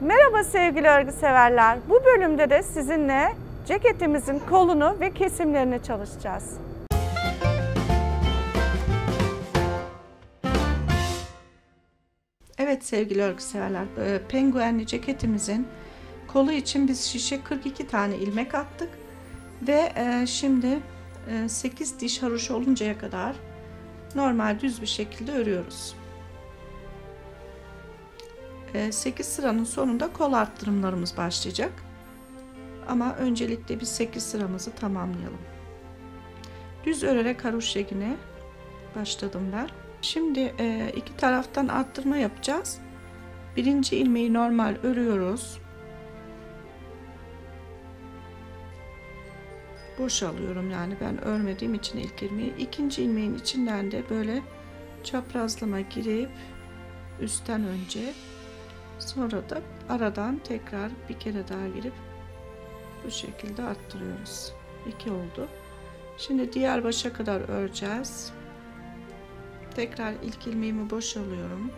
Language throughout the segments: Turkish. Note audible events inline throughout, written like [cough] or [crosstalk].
Merhaba sevgili örgü severler. Bu bölümde de sizinle ceketimizin kolunu ve kesimlerini çalışacağız. Evet sevgili örgü severler, e, penguenli ceketimizin kolu için biz şişe 42 tane ilmek attık ve e, şimdi 8 e, diş haroşa oluncaya kadar normal düz bir şekilde örüyoruz. 8 sıranın sonunda kol arttırımlarımız başlayacak. Ama öncelikle bir 8 sıramızı tamamlayalım. Düz örerek haroşa yine başladım ben. Şimdi iki taraftan arttırma yapacağız. Birinci ilmeği normal örüyoruz. boş alıyorum yani ben örmediğim için ilk ilmeği ikinci ilmeğin içinden de böyle çaprazlama girip üstten önce sonra da aradan tekrar bir kere daha girip bu şekilde arttırıyoruz. 2 oldu. Şimdi diğer başa kadar öreceğiz. Tekrar ilk ilmeğimi boş alıyorum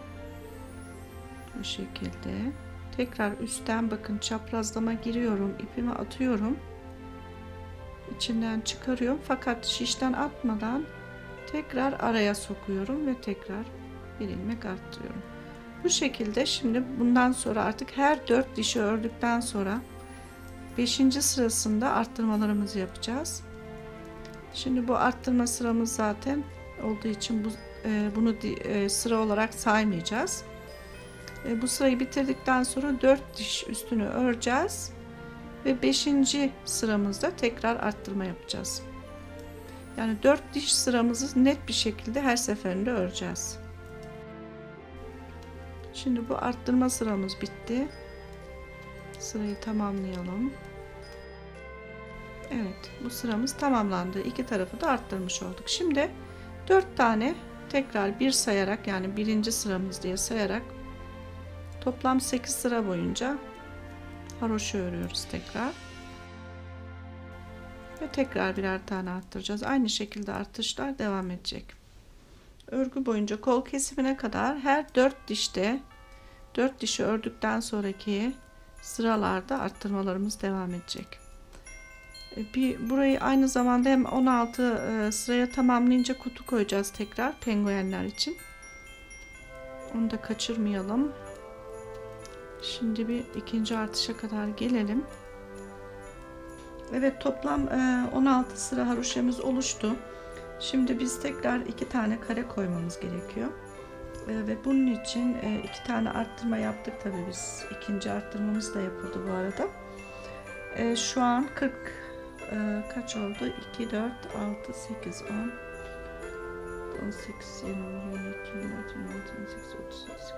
bu şekilde. Tekrar üstten bakın çaprazlama giriyorum ipimi atıyorum. İçinden çıkarıyorum. Fakat şişten atmadan tekrar araya sokuyorum ve tekrar bir ilmek arttırıyorum. Bu şekilde şimdi bundan sonra artık her dört dişi ördükten sonra 5. sırasında arttırmalarımızı yapacağız. Şimdi bu arttırma sıramız zaten olduğu için bu, e, bunu e, sıra olarak saymayacağız. E, bu sırayı bitirdikten sonra 4 diş üstünü öreceğiz ve 5. sıramızda tekrar arttırma yapacağız. Yani 4 diş sıramızı net bir şekilde her seferinde öreceğiz. Şimdi bu arttırma sıramız bitti. Sırayı tamamlayalım. Evet bu sıramız tamamlandı. İki tarafı da arttırmış olduk. Şimdi 4 tane tekrar bir sayarak yani birinci sıramız diye sayarak toplam 8 sıra boyunca haroşa örüyoruz tekrar. Ve tekrar birer tane arttıracağız. Aynı şekilde artışlar devam edecek. Örgü boyunca kol kesimine kadar her 4 dişte 4 dişi ördükten sonraki sıralarda arttırmalarımız devam edecek. E, bir burayı aynı zamanda hem 16 e, sıraya tamamlayınca kutu koyacağız tekrar penguenler için. Onu da kaçırmayalım. Şimdi bir ikinci artışa kadar gelelim. Evet toplam 16 e, sıra haroşamız oluştu. Şimdi biz tekrar iki tane kare koymamız gerekiyor. E, ve bunun için e, iki tane arttırma yaptık tabi biz. ikinci arttırmamız da yapıldı bu arada. Şu an 40 kaç oldu? 2, 4, 6, 8, 10, 18, 20, 22, 26, 27, 28, 30, 38,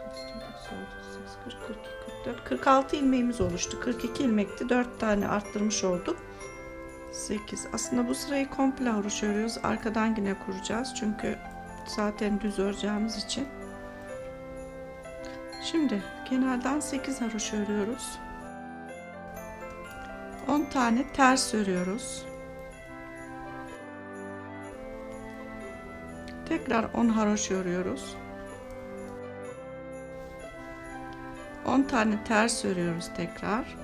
39, 40, 42, 44, 46 ilmeğimiz oluştu. 42 ilmekti. 4 tane arttırmış olduk. 8. Aslında bu sırayı komple haroş örüyoruz. Arkadan yine kuracağız. Çünkü zaten düz öreceğimiz için. Şimdi kenardan 8 haroş örüyoruz. 10 tane ters örüyoruz. Tekrar 10 haroşa örüyoruz. 10 tane ters örüyoruz tekrar.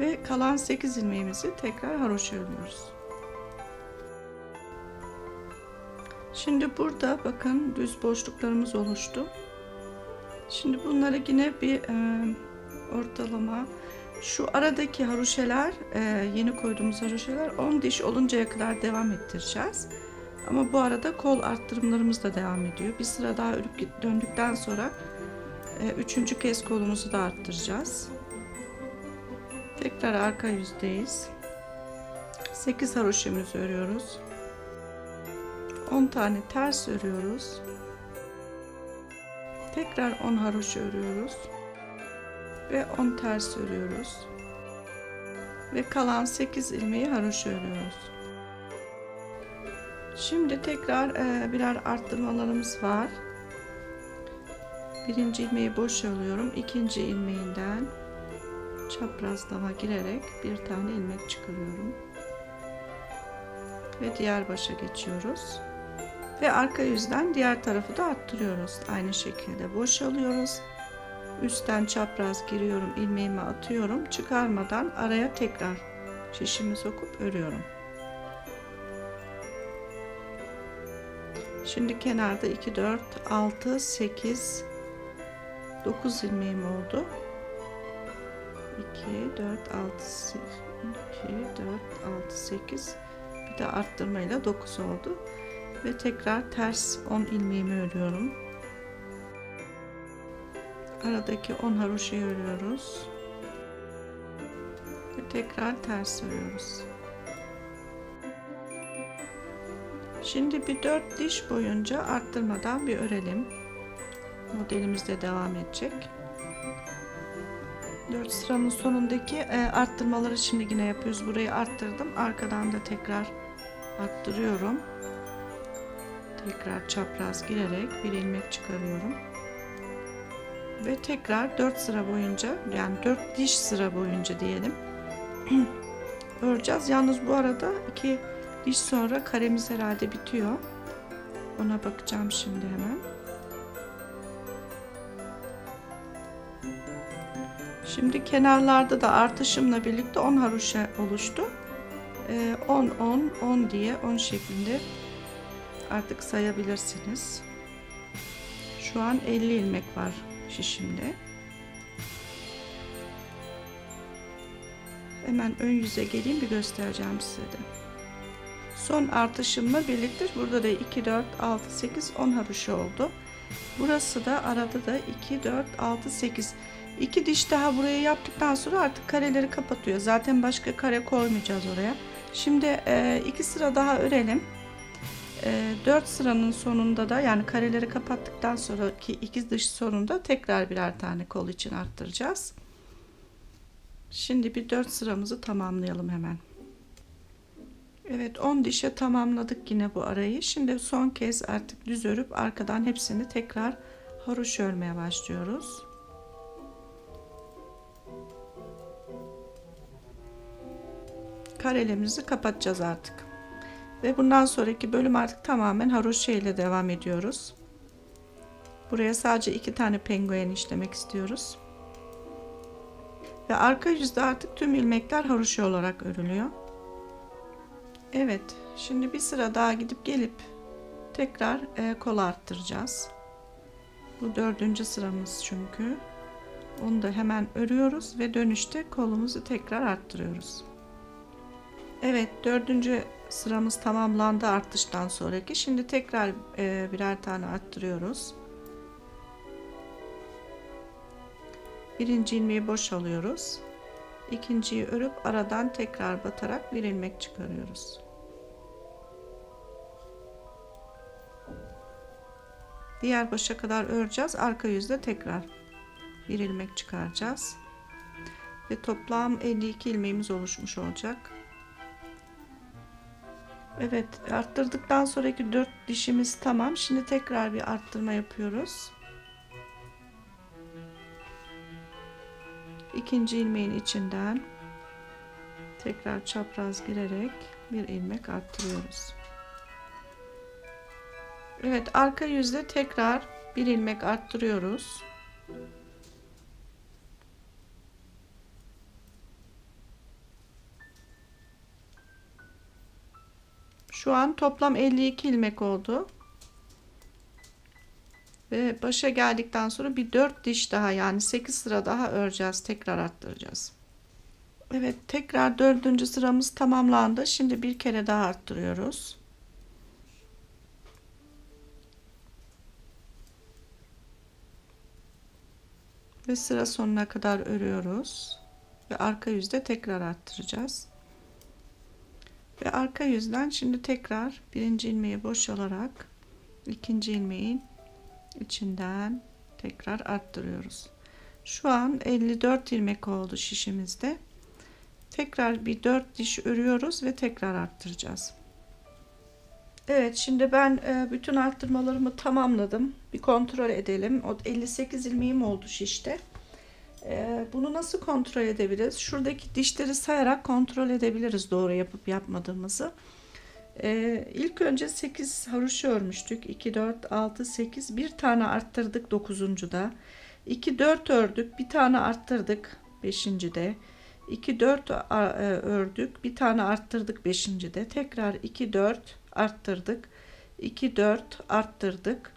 Ve kalan 8 ilmeğimizi tekrar haroşa örüyoruz. Şimdi burada bakın düz boşluklarımız oluştu. Şimdi bunları yine bir e, ortalama şu aradaki haroşeler e, yeni koyduğumuz haroşeler 10 diş oluncaya kadar devam ettireceğiz. Ama bu arada kol arttırımlarımız da devam ediyor. Bir sıra daha örüp döndükten sonra e, üçüncü kez kolumuzu da arttıracağız. Tekrar arka yüzdeyiz. 8 haroşemizi örüyoruz. 10 tane ters örüyoruz. Tekrar 10 haroşa örüyoruz ve 10 ters örüyoruz ve kalan 8 ilmeği haroşa örüyoruz şimdi tekrar e, birer arttırmalarımız var birinci ilmeği boş alıyorum ikinci ilmeğinden çaprazlama girerek bir tane ilmek çıkarıyorum ve diğer başa geçiyoruz Ve arka yüzden diğer tarafı da arttırıyoruz. Aynı şekilde boşalıyoruz. Üstten çapraz giriyorum, ilmeğimi atıyorum. Çıkarmadan araya tekrar şişimi sokup örüyorum. Şimdi kenarda 2, 4, 6, 8, 9 ilmeğim oldu. 2, 4, 6, 2, 4, 6, 8 bir de arttırmayla 9 oldu. Ve tekrar ters 10 ilmeğimi örüyorum. Aradaki 10 haroşayı örüyoruz. Ve tekrar ters örüyoruz. Şimdi bir 4 diş boyunca arttırmadan bir örelim. Modelimiz de devam edecek. 4 sıramın sonundaki e, arttırmaları şimdi yine yapıyoruz. Burayı arttırdım. Arkadan da tekrar arttırıyorum. Tekrar çapraz girerek bir ilmek çıkarıyorum. Ve tekrar 4 sıra boyunca yani 4 diş sıra boyunca diyelim [clears throat] öreceğiz. Yalnız bu arada iki diş sonra karemiz herhalde bitiyor. Ona bakacağım şimdi hemen. Şimdi kenarlarda da artışımla birlikte 10 haroşa oluştu. 10 10 10 diye 10 şeklinde artık sayabilirsiniz. Şu an 50 ilmek var şişimde. Hemen ön yüze geleyim bir göstereceğim size de. Son artışımla birlikte burada da 2 4 6 8 10 haroşa oldu. Burası da arada da 2 4 6 8 İki diş daha buraya yaptıktan sonra artık kareleri kapatıyor. Zaten başka kare koymayacağız oraya. Şimdi e, iki sıra daha örelim. E, 4 sıranın sonunda da yani kareleri kapattıktan sonraki iki dış sonunda tekrar birer tane kol için arttıracağız. Şimdi bir 4 sıramızı tamamlayalım hemen. Evet 10 dişe tamamladık yine bu arayı. Şimdi son kez artık düz örüp arkadan hepsini tekrar haroş örmeye başlıyoruz. Karelerimizi kapatacağız artık. Ve bundan sonraki bölüm artık tamamen haroşa ile devam ediyoruz. Buraya sadece iki tane penguen işlemek istiyoruz. Ve arka yüzde artık tüm ilmekler haroşa olarak örülüyor. Evet, şimdi bir sıra daha gidip gelip tekrar e, kol arttıracağız. Bu dördüncü sıramız çünkü. Onu da hemen örüyoruz ve dönüşte kolumuzu tekrar arttırıyoruz. Evet dördüncü sıramız tamamlandı artıştan sonraki. Şimdi tekrar e, birer tane arttırıyoruz. Birinci ilmeği boş alıyoruz. İkinciyi örüp aradan tekrar batarak bir ilmek çıkarıyoruz. Diğer başa kadar öreceğiz. Arka yüzde tekrar bir ilmek çıkaracağız. Ve toplam 52 ilmeğimiz oluşmuş olacak. Evet arttırdıktan sonraki 4 dişimiz tamam. Şimdi tekrar bir arttırma yapıyoruz. ikinci ilmeğin içinden tekrar çapraz girerek bir ilmek arttırıyoruz. Evet arka yüzde tekrar bir ilmek arttırıyoruz. Şu an toplam 52 ilmek oldu. Ve başa geldikten sonra bir 4 diş daha yani 8 sıra daha öreceğiz. Tekrar arttıracağız. Evet tekrar dördüncü sıramız tamamlandı. Şimdi bir kere daha arttırıyoruz. Ve sıra sonuna kadar örüyoruz. Ve arka yüzde tekrar arttıracağız. Ve arka yüzden şimdi tekrar birinci ilmeği boşalarak ikinci ilmeğin içinden tekrar arttırıyoruz. Şu an 54 ilmek oldu şişimizde. Tekrar bir 4 diş örüyoruz ve tekrar arttıracağız. Evet şimdi ben e, bütün arttırmalarımı tamamladım. Bir kontrol edelim. O 58 ilmeğim oldu şişte. E, bunu nasıl kontrol edebiliriz? Şuradaki dişleri sayarak kontrol edebiliriz doğru yapıp yapmadığımızı. Ee, ilk önce 8 haroşa örmüştük. 2, 4, 6, 8. Bir tane arttırdık 9. da. 2, 4 ördük. Bir tane arttırdık 5. de. 2, 4 ördük. Bir tane arttırdık 5. de. Tekrar 2, 4 arttırdık. 2, 4 arttırdık.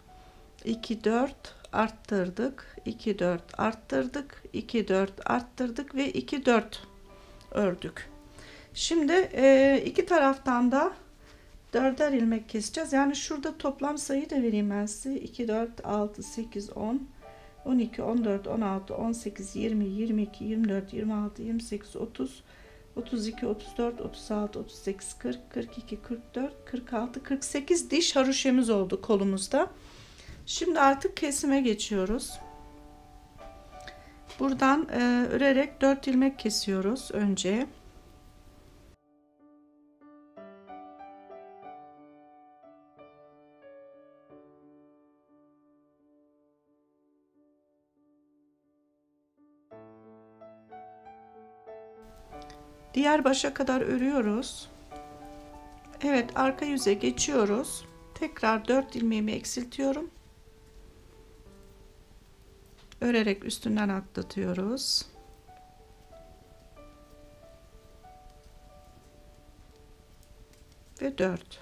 2, 4 arttırdık. 2, 4 arttırdık. 2, 4 arttırdık ve 2, 4 ördük. Şimdi e, iki taraftan da dörder ilmek keseceğiz. Yani şurada toplam sayı da vereyim ben size. 2, 4, 6, 8, 10, 12, 14, 16, 18, 20, 22, 24, 26, 28, 30, 32, 34, 36, 38, 40, 42, 44, 46, 48 diş haroşemiz oldu kolumuzda. Şimdi artık kesime geçiyoruz. Buradan e, örerek 4 ilmek kesiyoruz önce. Diğer başa kadar örüyoruz. Evet arka yüze geçiyoruz. Tekrar 4 ilmeğimi eksiltiyorum. Örerek üstünden atlatıyoruz. Ve 4.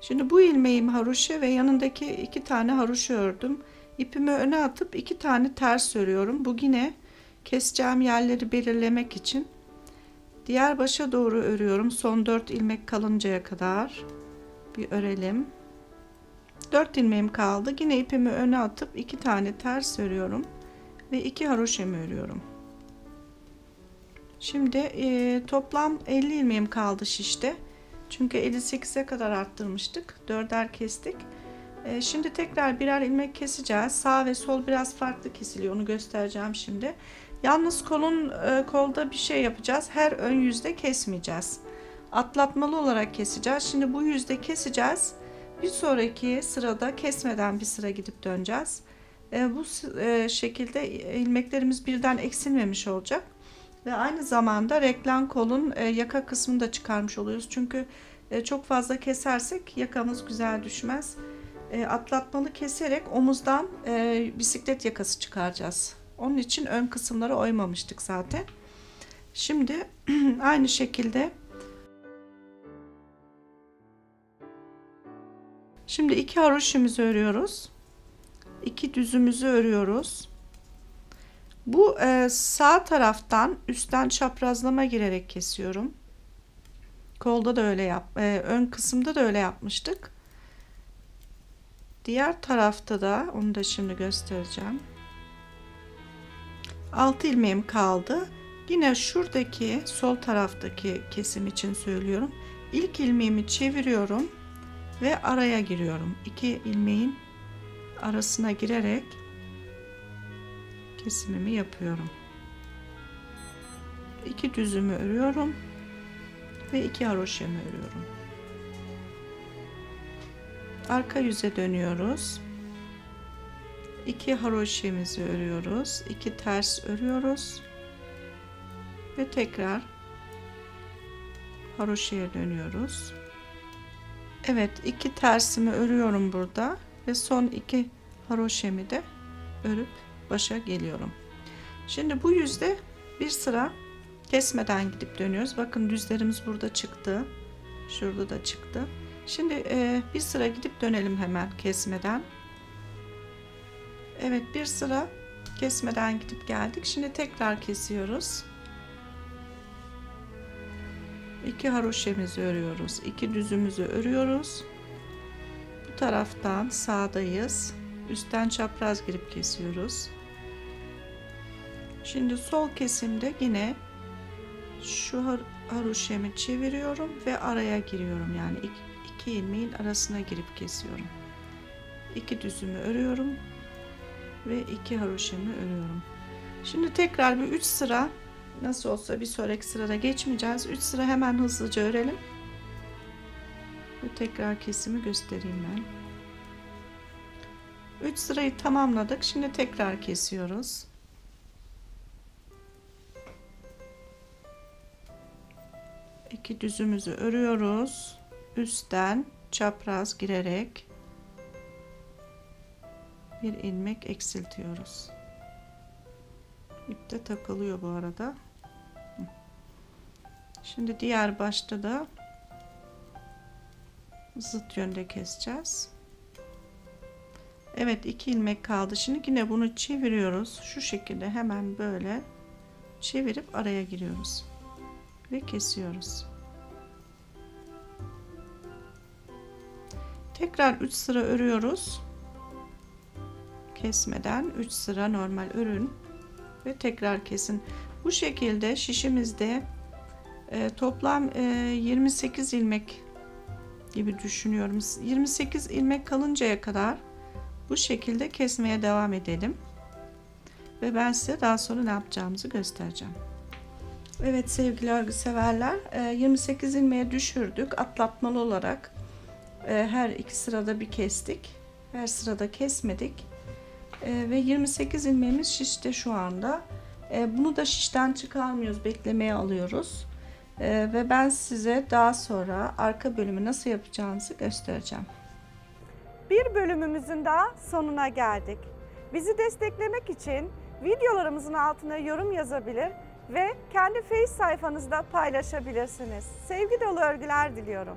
Şimdi bu ilmeğim haroşa ve yanındaki iki tane haroşa ördüm. İpimi öne atıp iki tane ters örüyorum. Bu yine keseceğim yerleri belirlemek için Diğer başa doğru örüyorum. Son 4 ilmek kalıncaya kadar bir örelim. 4 ilmeğim kaldı. Yine ipimi öne atıp 2 tane ters örüyorum ve 2 haroşemi örüyorum. Şimdi e, toplam 50 ilmeğim kaldı şişte. Çünkü 58'e kadar arttırmıştık. 4'er kestik. E, şimdi tekrar birer ilmek keseceğiz. Sağ ve sol biraz farklı kesiliyor. Onu göstereceğim şimdi. Yalnız kolun e, kolda bir şey yapacağız. Her ön yüzde kesmeyeceğiz. Atlatmalı olarak keseceğiz. Şimdi bu yüzde keseceğiz. Bir sonraki sırada kesmeden bir sıra gidip döneceğiz. E, bu e, şekilde ilmeklerimiz birden eksilmemiş olacak. Ve aynı zamanda reklam kolun e, yaka kısmını da çıkarmış oluyoruz. Çünkü e, çok fazla kesersek yakamız güzel düşmez. E, atlatmalı keserek omuzdan e, bisiklet yakası çıkaracağız. Onun için ön kısımları oymamıştık zaten. Şimdi [clears throat] aynı şekilde Şimdi iki haroşimizi örüyoruz. İki düzümüzü örüyoruz. Bu e, sağ taraftan üstten çaprazlama girerek kesiyorum. Kolda da öyle yap, e, ön kısımda da öyle yapmıştık. Diğer tarafta da onu da şimdi göstereceğim. 6 ilmeğim kaldı. Yine şuradaki sol taraftaki kesim için söylüyorum. İlk ilmeğimi çeviriyorum ve araya giriyorum. 2 ilmeğin arasına girerek kesimimi yapıyorum. 2 düzümü örüyorum ve 2 haroşemi örüyorum. Arka yüze dönüyoruz. 2 haroşemizi örüyoruz. 2 ters örüyoruz. Ve tekrar haroşeye dönüyoruz. Evet, iki tersimi örüyorum burada ve son iki haroşemi de örüp başa geliyorum. Şimdi bu yüzde bir sıra kesmeden gidip dönüyoruz. Bakın düzlerimiz burada çıktı. Şurada da çıktı. Şimdi e, bir sıra gidip dönelim hemen kesmeden. Evet bir sıra kesmeden gidip geldik. Şimdi tekrar kesiyoruz. İki haroşemizi örüyoruz. iki düzümüzü örüyoruz. Bu taraftan sağdayız. Üstten çapraz girip kesiyoruz. Şimdi sol kesimde yine şu haroşemi çeviriyorum ve araya giriyorum. Yani iki, ilmeğin arasına girip kesiyorum. İki düzümü örüyorum ve iki haroşamı örüyorum. Şimdi tekrar bir 3 sıra nasıl olsa bir sonraki sırada geçmeyeceğiz. 3 sıra hemen hızlıca örelim. Ve tekrar kesimi göstereyim ben. 3 sırayı tamamladık. Şimdi tekrar kesiyoruz. İki düzümüzü örüyoruz. üstten çapraz girerek bir ilmek eksiltiyoruz. İp de takılıyor bu arada. Şimdi diğer başta da zıt yönde keseceğiz. Evet iki ilmek kaldı. Şimdi yine bunu çeviriyoruz. Şu şekilde hemen böyle çevirip araya giriyoruz. Ve kesiyoruz. Tekrar 3 sıra örüyoruz. Kesmeden 3 sıra normal örün ve tekrar kesin. Bu şekilde şişimizde e, toplam e, 28 ilmek gibi düşünüyorum. 28 ilmek kalıncaya kadar bu şekilde kesmeye devam edelim. Ve ben size daha sonra ne yapacağımızı göstereceğim. Evet sevgili örgü severler 28 ilmeğe düşürdük atlatmalı olarak e, her iki sırada bir kestik her sırada kesmedik E, ve 28 ilmeğimiz şişte şu anda E, bunu da şişten çıkarmıyoruz beklemeye alıyoruz E, ve ben size daha sonra arka bölümü nasıl yapacağınızı göstereceğim. Bir bölümümüzün daha sonuna geldik. Bizi desteklemek için videolarımızın altına yorum yazabilir ve kendi Face sayfanızda paylaşabilirsiniz. Sevgi dolu örgüler diliyorum.